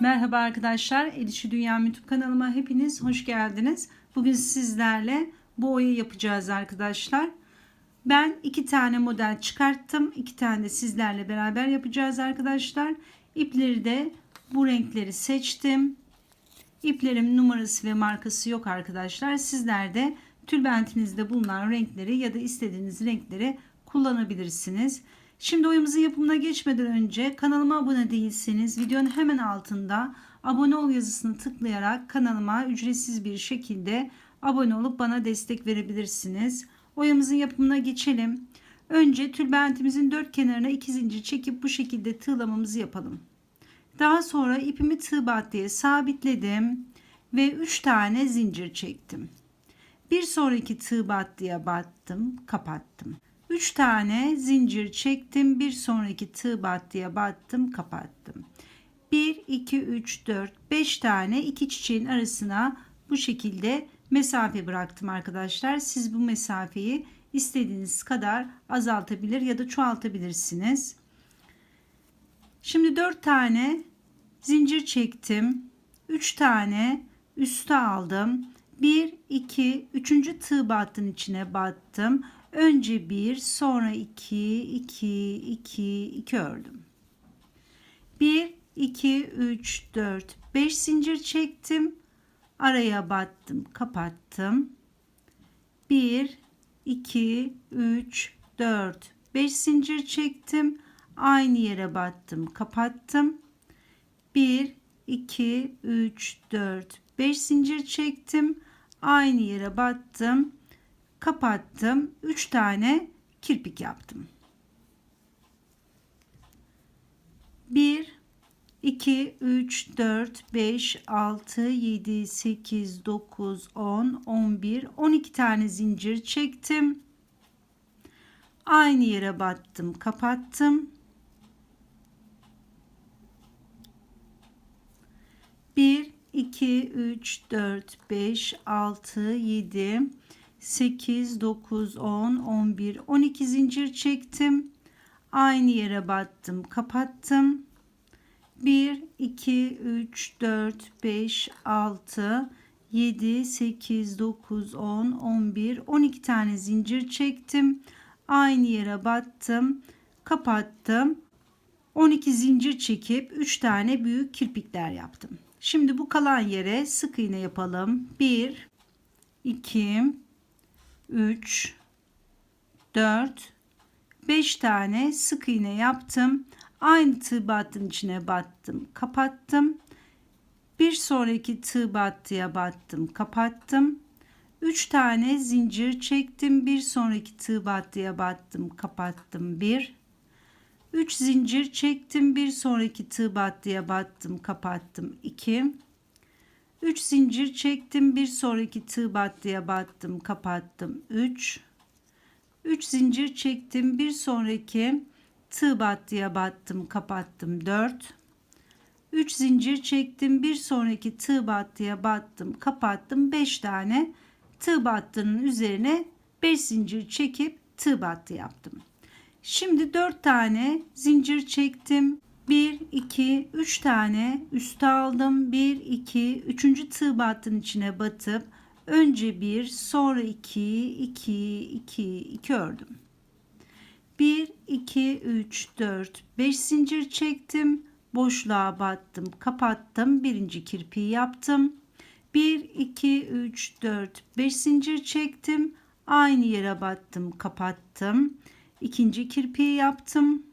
Merhaba arkadaşlar. Edişi Dünya YouTube kanalıma hepiniz hoş geldiniz. Bugün sizlerle bu oyu yapacağız arkadaşlar. Ben iki tane model çıkarttım. iki tane de sizlerle beraber yapacağız arkadaşlar. İpleri de bu renkleri seçtim. İplerim numarası ve markası yok arkadaşlar. Sizler de tülbentinizde bulunan renkleri ya da istediğiniz renkleri kullanabilirsiniz. Şimdi oyumuzun yapımına geçmeden önce kanalıma abone değilseniz videonun hemen altında abone ol yazısını tıklayarak kanalıma ücretsiz bir şekilde abone olup bana destek verebilirsiniz. Oyamızın yapımına geçelim. Önce tülbentimizin dört kenarına iki zincir çekip bu şekilde tığlamamızı yapalım. Daha sonra ipimi tığ battıya sabitledim ve 3 tane zincir çektim. Bir sonraki tığ battıya battım, kapattım. 3 tane zincir çektim. Bir sonraki tığ battıya battım, kapattım. 1 2 3 4 5 tane iki çiçeğin arasına bu şekilde mesafe bıraktım arkadaşlar. Siz bu mesafeyi istediğiniz kadar azaltabilir ya da çoğaltabilirsiniz. Şimdi 4 tane zincir çektim. 3 tane üste aldım. 1 2 3. tığ battın içine battım. Önce 1 sonra 2 2 2 2 ördüm. 1 2 3 4 5 zincir çektim. Araya battım, kapattım. 1 2 3 4 5 zincir çektim. Aynı yere battım, kapattım. 1 2 3 4 5 zincir çektim. Aynı yere battım kapattım. 3 tane kirpik yaptım. 1 2 3 4 5 6 7 8 9 10 11 12 tane zincir çektim. Aynı yere battım, kapattım. 1 2 3 4 5 6 7 8, 9, 10, 11, 12 zincir çektim. Aynı yere battım, kapattım. 1, 2, 3, 4, 5, 6, 7, 8, 9, 10, 11, 12 tane zincir çektim. Aynı yere battım, kapattım. 12 zincir çekip 3 tane büyük kirpikler yaptım. Şimdi bu kalan yere sık iğne yapalım. 1 2 3 4 5 tane sık iğne yaptım. Aynı tığ battın içine battım, kapattım. Bir sonraki tığ battıya battım, kapattım. 3 tane zincir çektim. Bir sonraki tığ battıya battım, kapattım. 1 3 zincir çektim. Bir sonraki tığ battıya battım, kapattım. 2 3 zincir çektim. Bir sonraki tığ battıya battım, kapattım. 3 3 zincir çektim. Bir sonraki tığ battıya battım, kapattım. 4 3 zincir çektim. Bir sonraki tığ battıya battım, kapattım. 5 tane tığ battının üzerine 5 zincir çekip tığ battı yaptım. Şimdi 4 tane zincir çektim. 1 2 3 tane üste aldım. 1 2 3. tığ battın içine batıp önce 1 sonra 2 2 2 2 ördüm. 1 2 3 4 5 zincir çektim. Boşluğa battım kapattım. Birinci kirpiği yaptım. 1 2 3 4 5 zincir çektim. Aynı yere battım kapattım. İkinci kirpiği yaptım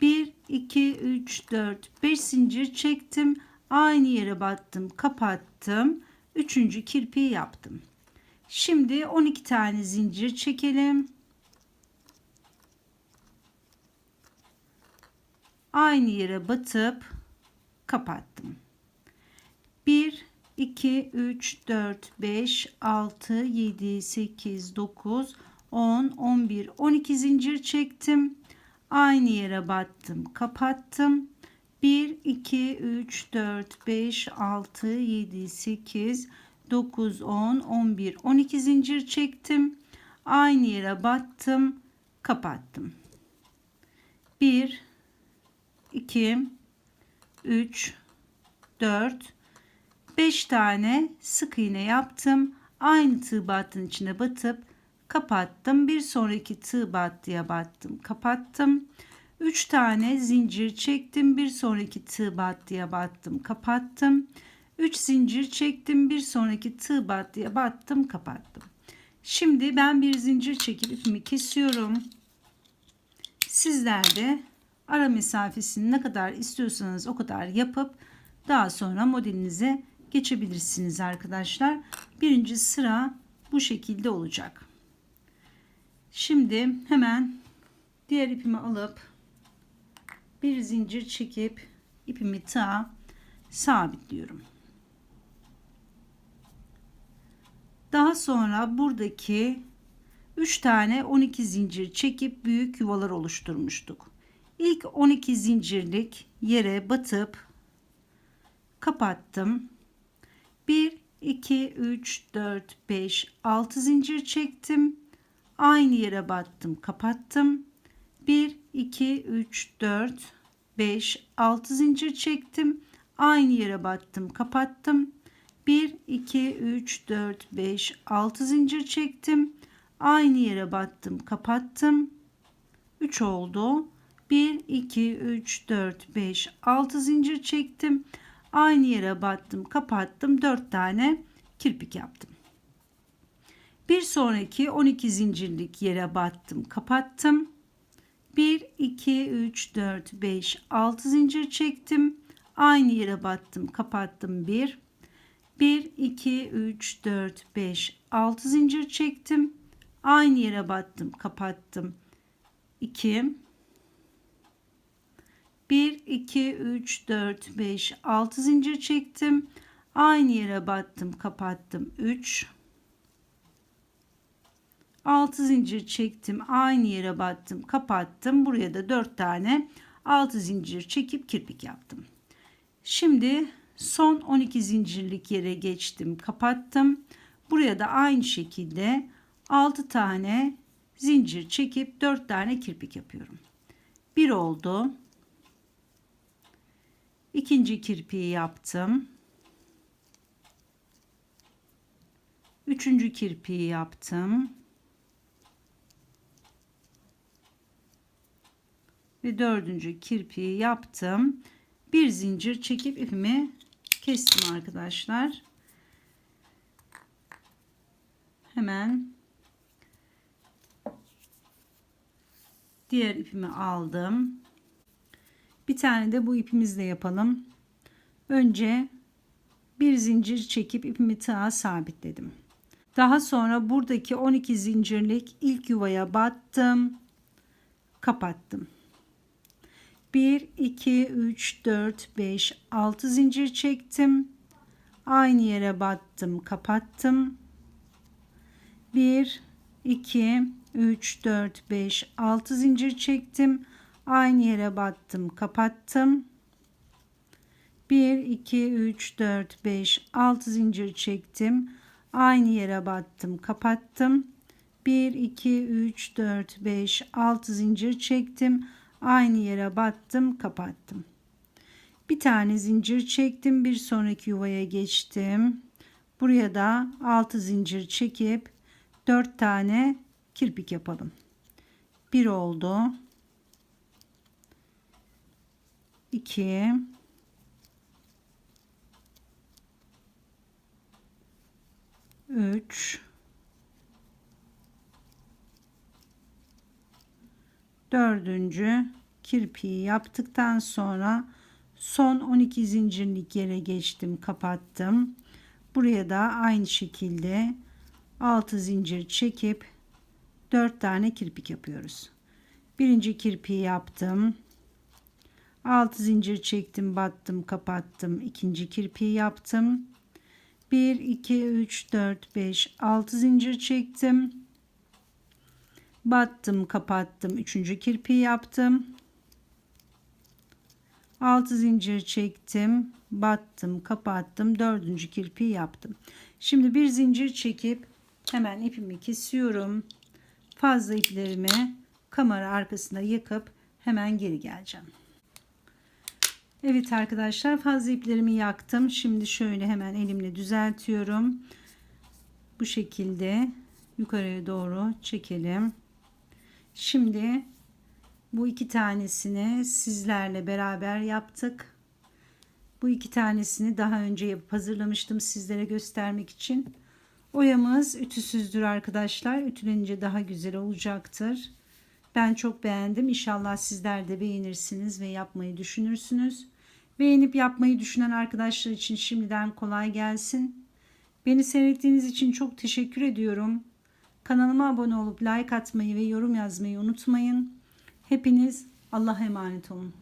1 2 3 4 5 zincir çektim. Aynı yere battım kapattım. Üçüncü kirpiği yaptım. Şimdi 12 tane zincir çekelim. Aynı yere batıp kapattım. 1 2 3 4 5 6 7 8 9 10 11 12 zincir çektim aynı yere battım kapattım. 1 2 3 4 5 6 7 8 9 10 11 12 zincir çektim. Aynı yere battım kapattım. 1 2 3 4 5 tane sık iğne yaptım. Aynı tığ battının içine batıp kapattım. Bir sonraki tığ battıya battım. Kapattım. 3 tane zincir çektim. Bir sonraki tığ battıya battım. Kapattım. 3 zincir çektim. Bir sonraki tığ battıya battım. Kapattım. Şimdi ben bir zincir çekip ipimi kesiyorum. Sizler de ara mesafesini ne kadar istiyorsanız o kadar yapıp daha sonra modelinize geçebilirsiniz arkadaşlar. Birinci sıra bu şekilde olacak. Şimdi hemen diğer ipimi alıp bir zincir çekip ipimi tığa sabitliyorum. Daha sonra buradaki 3 tane 12 zincir çekip büyük yuvalar oluşturmuştuk. İlk 12 zincirlik yere batıp kapattım. 1 2 3 4 5 6 zincir çektim. Aynı yere battım, kapattım. 1 2 3 4 5 6 zincir çektim. Aynı yere battım, kapattım. 1 2 3 4 5 6 zincir çektim. Aynı yere battım, kapattım. 3 oldu. 1 2 3 4 5 6 zincir çektim. Aynı yere battım, kapattım. 4 tane kirpik yaptım. Bir sonraki 12 zincirlik yere battım, kapattım. 1 2 3 4 5 6 zincir çektim. Aynı yere battım, kapattım. 1 1 2 3 4 5 6 zincir çektim. Aynı yere battım, kapattım. 2 1 2 3 4 5 6 zincir çektim. Aynı yere battım, kapattım. 3 6 zincir çektim. Aynı yere battım, kapattım. Buraya da 4 tane 6 zincir çekip kirpik yaptım. Şimdi son 12 zincirlik yere geçtim, kapattım. Buraya da aynı şekilde 6 tane zincir çekip 4 tane kirpik yapıyorum. 1 oldu. İkinci kirpiği yaptım. Üçüncü kirpiği yaptım. Ve dördüncü kirpiği yaptım. Bir zincir çekip ipimi kestim arkadaşlar. Hemen diğer ipimi aldım. Bir tane de bu ipimizle yapalım. Önce bir zincir çekip ipimi tığa sabitledim. Daha sonra buradaki 12 zincirlik ilk yuvaya battım. Kapattım. 1 2 3 4 5 6 zincir çektim. Aynı yere battım, kapattım. 1 2 3 4 5 6 zincir çektim. Aynı yere battım, kapattım. 1 2 3 4 5 6 zincir çektim. Aynı yere battım, kapattım. 1 2 3 4 5 6 zincir çektim. Aynı yere battım, kapattım. Bir tane zincir çektim, bir sonraki yuvaya geçtim. Buraya da 6 zincir çekip 4 tane kirpik yapalım. 1 oldu. 2 3 dördüncü kirpiği yaptıktan sonra son 12 zincirlik yere geçtim kapattım. Buraya da aynı şekilde 6 zincir çekip 4 tane kirpik yapıyoruz. Birinci kirpiği yaptım. 6 zincir çektim battım kapattım. İkinci kirpiği yaptım. 1 2 3 4 5 6 zincir çektim battım kapattım. Üçüncü kirpiği yaptım. 6 zincir çektim. Battım kapattım. Dördüncü kirpiği yaptım. Şimdi bir zincir çekip hemen ipimi kesiyorum. Fazla iplerimi kamera arkasında yakıp hemen geri geleceğim. Evet arkadaşlar fazla iplerimi yaktım. Şimdi şöyle hemen elimle düzeltiyorum. Bu şekilde yukarıya doğru çekelim. Şimdi bu iki tanesini sizlerle beraber yaptık. Bu iki tanesini daha önce yapıp hazırlamıştım sizlere göstermek için. Oyamız ütüsüzdür arkadaşlar. Ütülenince daha güzel olacaktır. Ben çok beğendim. İnşallah sizler de beğenirsiniz ve yapmayı düşünürsünüz. Beğenip yapmayı düşünen arkadaşlar için şimdiden kolay gelsin. Beni seyrettiğiniz için çok teşekkür ediyorum. Kanalıma abone olup like atmayı ve yorum yazmayı unutmayın. Hepiniz Allah'a emanet olun.